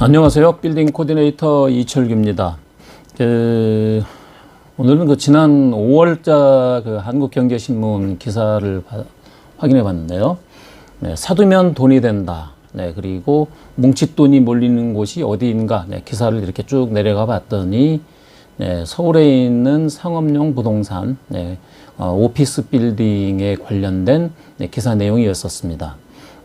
안녕하세요. 빌딩 코디네이터 이철규입니다. 그, 오늘은 그 지난 5월자 그 한국경제신문 기사를 바- 확인해 봤는데요. 네, 사두면 돈이 된다. 네, 그리고 뭉칫돈이 몰리는 곳이 어디인가. 네, 기사를 이렇게 쭉 내려가 봤더니 네, 서울에 있는 상업용 부동산, 네, 어, 오피스 빌딩에 관련된 네, 기사 내용이었었습니다.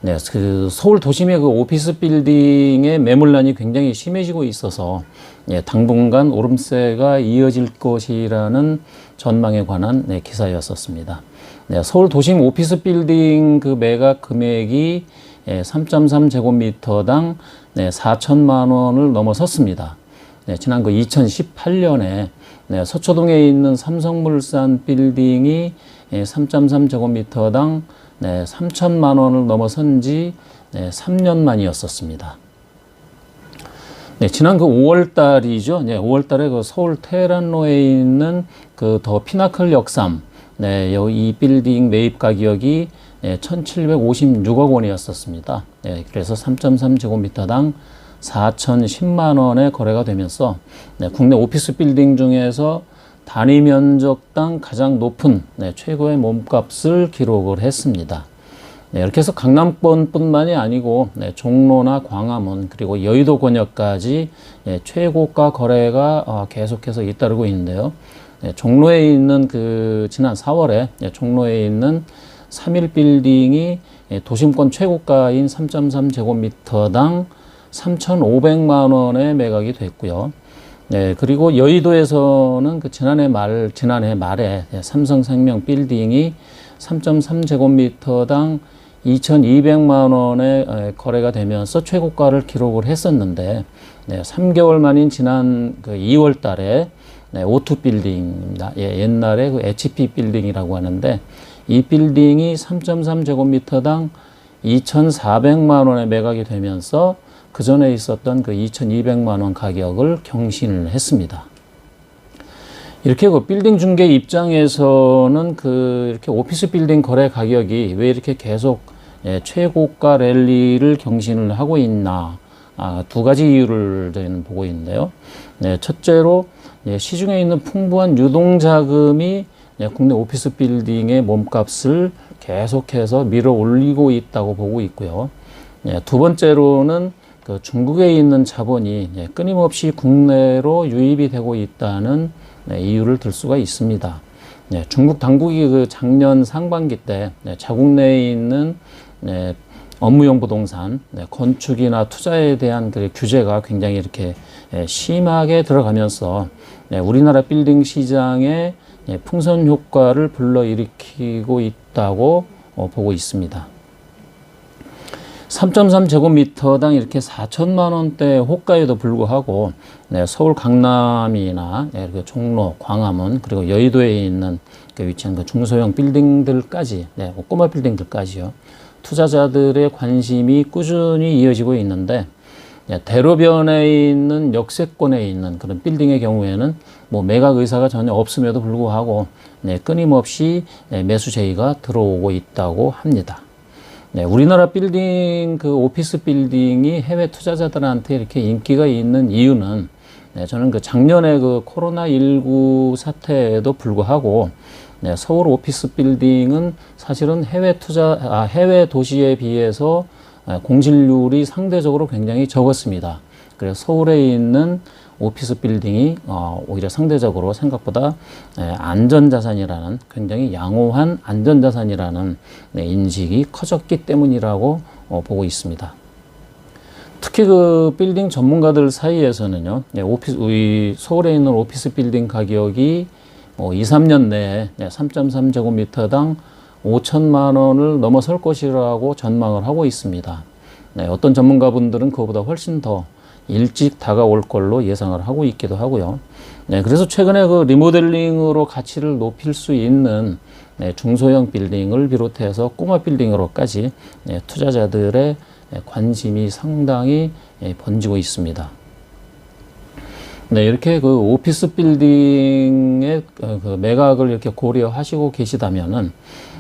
네, 그 서울 도심의 그 오피스 빌딩의 매물난이 굉장히 심해지고 있어서 예, 당분간 오름세가 이어질 것이라는 전망에 관한 네, 기사였었습니다. 네, 서울 도심 오피스 빌딩 그 매각 금액이 예, 3.3 제곱미터당 네, 4천만 원을 넘어섰습니다. 네, 지난 그 2018년에 네, 서초동에 있는 삼성물산 빌딩이 예, 3.3제곱미터당 네, 3천만 원을 넘어선 지 네, 3년 만이었었습니다. 네, 지난 그 5월 달이죠. 네, 5월 달에 그 서울 테란로에 있는 그 더 피나클 역삼, 네, 여- 이 빌딩 매입 가격이 네, 1,756억 원이었었습니다. 네, 그래서 3.3제곱미터당 4,010만 원에 거래가 되면서 네, 국내 오피스 빌딩 중에서 단위 면적당 가장 높은 네, 최고의 몸값을 기록을 했습니다. 네, 이렇게 해서 강남권뿐만이 아니고 네, 종로나 광화문 그리고 여의도 권역까지 예, 최고가 거래가 어, 계속해서 잇따르고 있는데요. 네, 종로에 있는 그 지난 4월에 예, 종로에 있는 3일 빌딩이 예, 도심권 최고가인 3.3제곱미터당 3,500만 원에 매각이 됐고요. 네, 그리고 여의도에서는 그 지난해 말, 지난해 말에 예, 삼성생명 빌딩이 3.3제곱미터당 2,200만 원에 에, 거래가 되면서 최고가를 기록을 했었는데, 네, 3개월 만인 지난 그 2월 달에 네, 오투 빌딩입니다. 예, 옛날에 그 HP 빌딩이라고 하는데, 이 빌딩이 3.3제곱미터당 2,400만 원에 매각이 되면서 그 전에 있었던 그 2,200만 원 가격을 경신을 했습니다. 이렇게 그 빌딩 중개 입장에서는 그 이렇게 오피스 빌딩 거래 가격이 왜 이렇게 계속 예, 최고가 랠리를 경신을 하고 있나 아, 두 가지 이유를 저희는 보고 있는데요. 네, 첫째로 예, 시중에 있는 풍부한 유동 자금이 예, 국내 오피스 빌딩의 몸값을 계속해서 밀어 올리고 있다고 보고 있고요. 예, 두 번째로는 그 중국에 있는 자본이 예, 끊임없이 국내로 유입이 되고 있다는 네, 이유를 들 수가 있습니다. 네, 중국 당국이 그 작년 상반기 때 네, 자국 내에 있는 네, 업무용 부동산, 네, 건축이나 투자에 대한 그 규제가 굉장히 이렇게 예, 심하게 들어가면서 네, 우리나라 빌딩 시장에 예, 풍선 효과를 불러일으키고 있다고 어, 보고 있습니다. 3.3 제곱미터당 이렇게 4천만 원대 호가에도 불구하고 네, 서울 강남이나 네, 그 종로, 광화문 그리고 여의도에 있는 그 위치한 그 중소형 빌딩들까지, 네, 뭐 꼬마 빌딩들까지요. 투자자들의 관심이 꾸준히 이어지고 있는데 네, 대로변에 있는 역세권에 있는 그런 빌딩의 경우에는 뭐 매각 의사가 전혀 없음에도 불구하고 네, 끊임없이 네, 매수 제의가 들어오고 있다고 합니다. 네, 우리나라 빌딩 그 오피스 빌딩이 해외 투자자들한테 이렇게 인기가 있는 이유는 네, 저는 그 작년에 그 코로나 19 사태에도 불구하고 네, 서울 오피스 빌딩은 사실은 해외 투자 아, 해외 도시에 비해서 아, 공실률이 상대적으로 굉장히 적었습니다. 그래서 서울에 있는 오피스 빌딩이 어, 오히려 상대적으로 생각보다 예, 안전자산이라는 굉장히 양호한 안전자산이라는 네, 인식이 커졌기 때문이라고 어, 보고 있습니다. 특히 그 빌딩 전문가들 사이에서는요, 예, 오피스, 서울에 있는 오피스 빌딩 가격이 뭐 2, 3년 내에 3.3제곱미터당 5천만 원을 넘어설 것이라고 전망을 하고 있습니다. 네, 어떤 전문가분들은 그보다 훨씬 더 일찍 다가올 걸로 예상을 하고 있기도 하고요. 네, 그래서 최근에 그 리모델링으로 가치를 높일 수 있는 네, 중소형 빌딩을 비롯해서 꼬마 빌딩으로까지 네, 투자자들의 네, 관심이 상당히 예, 번지고 있습니다. 네, 이렇게 그 오피스 빌딩의 그- 그 매각을 이렇게 고려하시고 계시다면은,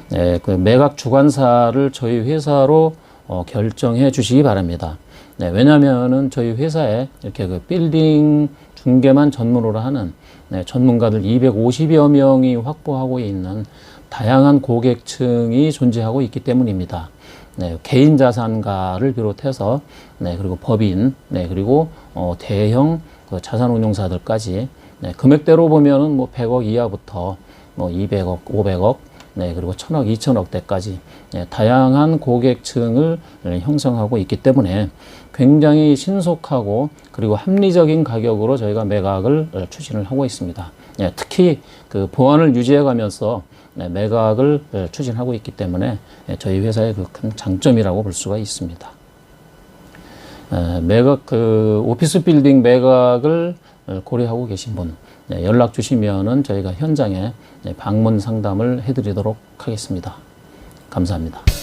네, 그 매각 주관사를 저희 회사로 어, 결정해 주시기 바랍니다. 네, 왜냐하면은 저희 회사에 이렇게 그 빌딩 중개만 전문으로 하는 네, 전문가들 250여 명이 확보하고 있는 다양한 고객층이 존재하고 있기 때문입니다. 네, 개인 자산가를 비롯해서 네, 그리고 법인, 네, 그리고 어, 대형 그 자산운용사들까지 네, 금액대로 보면은 뭐 100억 이하부터 뭐 200억, 500억, 네, 그리고 1000억, 2000억대까지 네, 다양한 고객층을 네, 형성하고 있기 때문에 굉장히 신속하고 그리고 합리적인 가격으로 저희가 매각을 어, 추진을 하고 있습니다. 네, 특히 그 보안을 유지해 가면서 네, 매각을 어, 추진하고 있기 때문에 네, 저희 회사의 그 큰 장점이라고 볼 수가 있습니다. 에, 매각 그 오피스 빌딩 매각을 어, 고려하고 계신 분 네, 연락 주시면은 저희가 현장에 네, 방문 상담을 해드리도록 하겠습니다. 감사합니다.